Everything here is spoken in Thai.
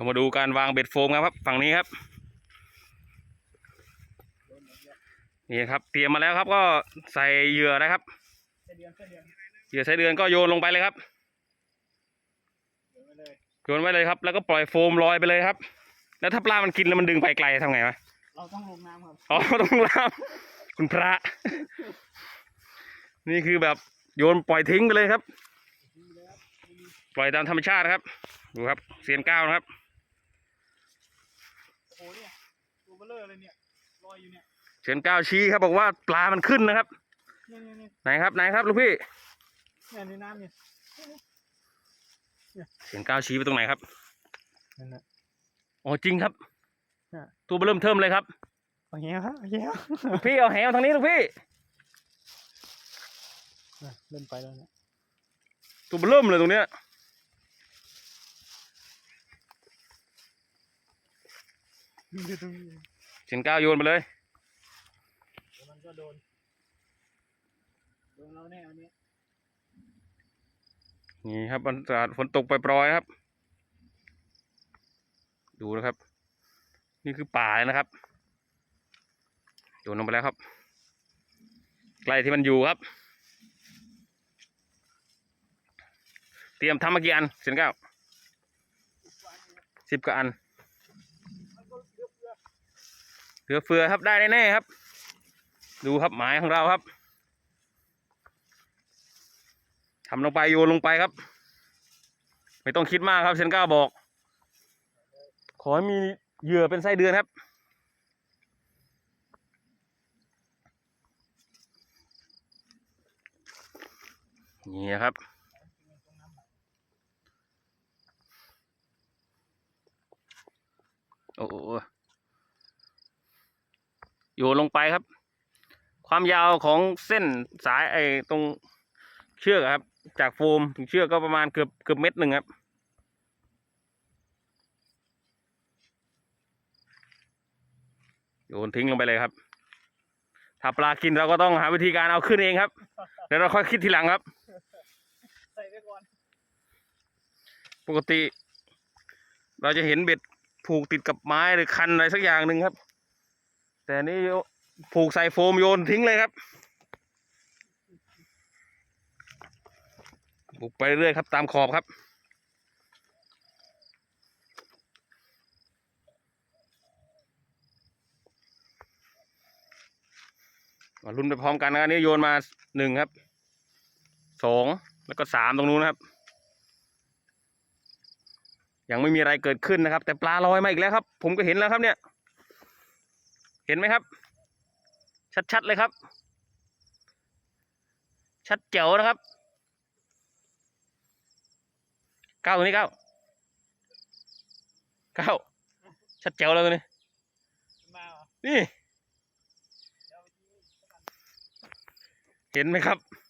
เรามาดูการวางเบ็ดโฟมกันครับ ฝั่งนี้ครับ นี่ครับ เตรียมมาแล้วครับ ก็ใส่เหยื่อนะครับเส้นเดือนเส้นเดือนเหยื่อใส่เดือนก็โยนลงไปเลยครับเดี๋ยวไปเลยโยนไว้เลยครับ แล้วก็ปล่อยโฟมลอยไปเลยครับ แล้วถ้าปลามันกินแล้วมันดึงไปไกลทำไงวะเราต้องลงน้ำครับ อ๋อต้องลามคุณพระ นี่คือแบบโยนปล่อยทิ้งไปเลยครับ ปล่อยตามธรรมชาติครับ ดูครับ เสียนก้าวนะครับ โอ้โหเนี่ยตัว เบลเลอร์เลยเนี่ยลอยอยู่เนี่ยเสียนก้าวชี้ครับบอกว่าปลามันขึ้นนะครับ เนี่ยเนี่ยเนี่ยไหนครับไหนครับลูกพี่เนี่ยในน้ำเนี่ยเสียนก้าวชี้ไปตรงไหนครับนั่นแหละ อ๋อจริงครับน่ะ ตัวเริ่มเทิมเลยครับ โอเคครับโอเคครับพี่เอาแหวทางนี้ลูกพี่ น่ะเริ่มไปแล้วเนี่ยตัวเริ่มเลยตรงเนี้ยดูตรงนี้ เสียนก้าวโยนไปเลยเดี๋ยวมันก็โดน โดนเราแน่อันนี้ นี่ครับบรรยากาศฝนตกปล่อยๆครับ ดูนะครับ นี่คือป่าเลยนะครับ โยนลงไปแล้วครับ ใกล้ที่มันอยู่ครับ เตรียมทำมากี่อันเสียนเก้าสิบกว่าอันเห ลือเฟือครับได้แน่ๆครับ ดูครับหมายของเราครับทำลงไปโยนลงไปครับ ไม่ต้องคิดมากครับเซนก้าบอก ขอให้มีเหยื่อเป็นไส้เดือนครับ นี่ครับโอ้ โหโยนลงไปครับ ความยาวของเส้นสายไอ้ตรงเชือกอะครับ จากโฟมถึงเชือกก็ประมาณเกือบเกือบเม็ดหนึ่งครับโยนทิ้งลงไปเลยครับ ถ้าปลากินเราก็ต้องหาวิธีการเอาขึ้นเองครับเดี๋ยวเราค่อยคิดทีหลังครับใส่ไปก่อนปกติ เราจะเห็นเบ็ดผูกติดกับไม้หรือคันอะไรสักอย่างหนึ่งครับ แต่นี่ผูกใส่โฟมโยนทิ้งเลยครับบุกไปเรื่อยครับ ตามขอบครับ มาลุ้นไปพร้อมกันนะครับอันนี่โยนมาหนึ่งครับสองแล้วก็สามตรงนู้นนะครับ ยังไม่มีอะไรเกิดขึ้นนะครับ แต่ปลาลอยมาอีกแล้วครับ ผมก็เห็นแล้วครับเนี่ย เห็นไหมครับ ชัดๆเลยครับ ชัดเจ๋วนะครับก้าวตรงนี้ก้าวก้าวชัดเจ๋วเลยตัวนี้มาเหรอนี่เดี๋ยวเอาไปทิ้งเห็นไหมครับเ